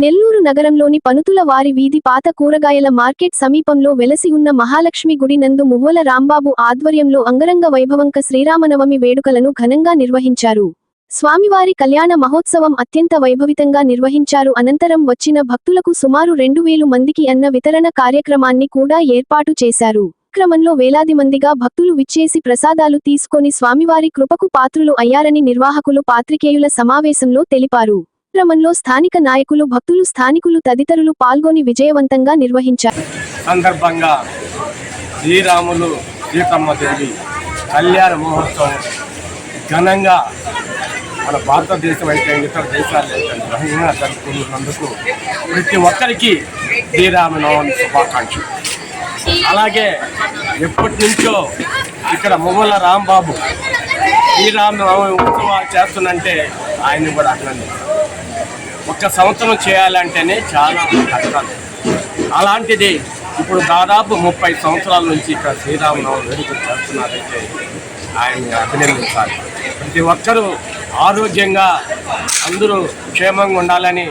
నెల్లూరు నగరంలోని పనుతుల వారి వీధి పాత కూరగాయల మార్కెట్ సమీపంలో వెలసి ఉన్న మహాలక్ష్మి గుడి నందు మువ్వల రాంబాబు ఆధ్వర్యంలో అంగరంగ వైభవంక శ్రీరామనవమి వేడుకలను ఘనంగా నిర్వహించారు. స్వామివారి కళ్యాణ మహోత్సవం అత్యంత వైభవితంగా నిర్వహించారు. అనంతరం వచ్చిన భక్తులకు సుమారు రెండు వేలు మందికి అన్న వితరణ కార్యక్రమాన్ని కూడా ఏర్పాటు చేశారు. క్రమంలో వేలాది మందిగా భక్తులు విచ్చేసి ప్రసాదాలు తీసుకొని స్వామివారి కృపకు పాత్రులు అయ్యారని నిర్వాహకులు పాత్రికేయుల సమావేశంలో తెలిపారు. కార్యక్రమంలో స్థానిక నాయకులు భక్తులు స్థానికులు తదితరులు పాల్గొని విజయవంతంగా నిర్వహించారు. సందర్భంగా శ్రీరాములు సీతమ్మ దేవి కళ్యాణ మహోత్సవం ఘనంగా మన భారతదేశం అయితే ఇతర దేశాలు అయితే ఘనంగా ప్రతి ఒక్కరికి శ్రీరామనవమి శుభాకాంక్షలు. అలాగే ఎప్పటి నుంచో ఇక్కడ మొగల రాంబాబు శ్రీరామనవమి ఉత్సవాలు చేస్తున్నంటే ఆయన్ని కూడా అభినందిస్తాను ఒక్క సంవత్సరం చేయాలంటేనే చాలా కష్టాలు అలాంటిది ఇప్పుడు దాదాపు ముప్పై సంవత్సరాల నుంచి ఇక్కడ శ్రీరామనవం వేడుకలు చేస్తున్నారైతే ఆయన్ని అభినందించాలి. ప్రతి ఒక్కరూ ఆరోగ్యంగా అందరూ క్షేమంగా ఉండాలని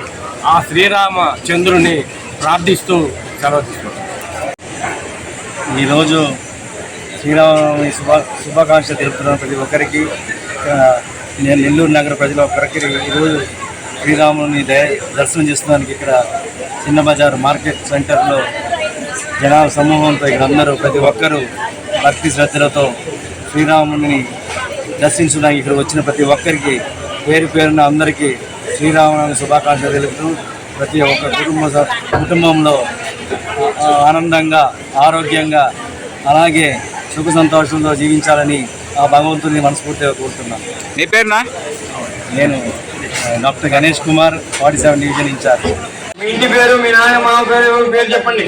ఆ శ్రీరామ చంద్రుని ప్రార్థిస్తూ సెలవు ఈరోజు శ్రీరామనవమి శుభ శుభాకాంక్షలు తెలుపుతున్న ప్రతి ఒక్కరికి. నేను నెల్లూరు నగర ప్రజల ఒక్కరికి ఈరోజు శ్రీరాముని దర్శనం చేసుకోవడానికి ఇక్కడ చిన్న బజార్ మార్కెట్ సెంటర్లో జనాల సమూహంతో ఇక్కడ అందరూ ప్రతి ఒక్కరూ భక్తి శ్రద్ధలతో శ్రీరాముని దర్శించడానికి ఇక్కడ వచ్చిన ప్రతి ఒక్కరికి పేరు పేరున అందరికీ శ్రీరామనవమి శుభాకాంక్షలు తెలుపుతూ ప్రతి ఒక్క కుటుంబ కుటుంబంలో ఆనందంగా ఆరోగ్యంగా అలాగే సుఖ సంతోషంతో జీవించాలని ఆ భగవంతుని మనస్ఫూర్తిగా కోరుతున్నాను. నీ పేరునా? నేను doctor Ganesh Kumar forty seven division in charge. మీ ఇంటి పేరు మీ నాయన మా పేరు పేరు చెప్పండి.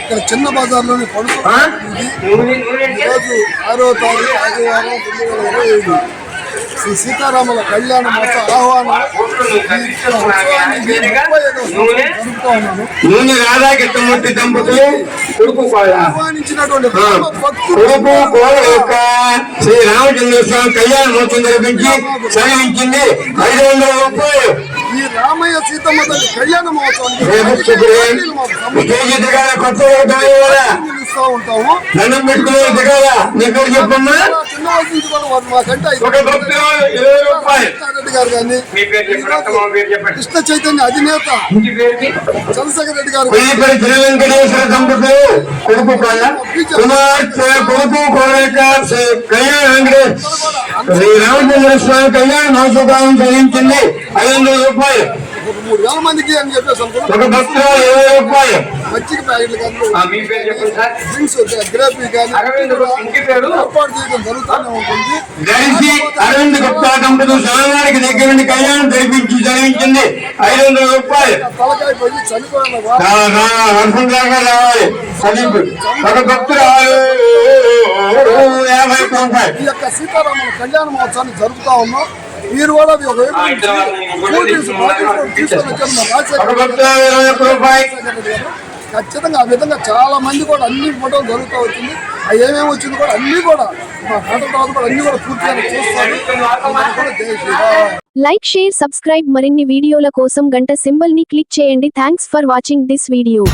ఇక్కడ చిన్న బజార్లోని? ఈరోజు ఆరో తారీఖు ఆదివారం రెండు వేల ఇరవై ఐదు. శ్రీ సీతారాముల కళ్యాణ మహోత్సవ ఆహ్వానం. కొడుకు ఆహ్వానించినటువంటి భక్తులు కొడుకు శ్రీ రామచంద్ర స్వామి కళ్యాణ మహోత్సవం జరిపించి చదివించింది ఐదు వందల రూపాయలు ఈ రామయ్య సీతమ్మ తల్లి కళ్యాణ దిగాల కొత్త దండం పెట్టుకునే దిగాల? నీ పేరు చెప్పమ్మా. చిన్న వయసు నుంచి కూడా వారు మాకంటే రెడ్డి గారు కానీ కృష్ణ చైతన్య అధినేత ఇంటి చంద్రశేఖర్ రెడ్డి గారు వెయ్యిపల్లి శ్రీ వెంకటేశ్వర రామచంద్ర స్వామి కళ్యాణ మహోత్సవం కలిగించింది ఐదు వందల రూపాయలు ఒక మూడు వేల మందికి అని చెప్పేసి అనుకున్నాం. మజ్జిగ ప్యాకెట్లు కానీ డ్రింక్స్ గ్రేపీ కానీ అరవింద్ ఇంటి పేరు? ఏర్పాటు చేయడం జరుగుతూనే ఉంటుంది. గడిచి అరవింద్ గుప్తా దంపతులు స్వామివారికి దగ్గర నుండి కళ్యాణం జరిపించి చదివించింది ఐదు వందల రూపాయలు. తలకాయ పోయి చనిపోయిన రావాలి. ఒక భక్తులు యాభై రూపాయలు. ఈ యొక్క సీతారాముల కళ్యాణ మహోత్సవాన్ని జరుపుతా ఉన్నాం. మీరు కూడా. ఖచ్చితంగా ఆ విధంగా చాలా మంది కూడా అన్ని ఫోటోలు జరుగుతూ వచ్చింది. అవి ఏమేమి వచ్చింది కూడా అన్ని కూడా మా ఫోటో తర్వాత కూడా అన్ని కూడా పూర్తిగా చూస్తారు. లైక్ షేర్ సబ్స్క్రైబ్ మరిన్ని వీడియోల కోసం గంట సింబల్ని క్లిక్ చేయండి. Thanks for watching this video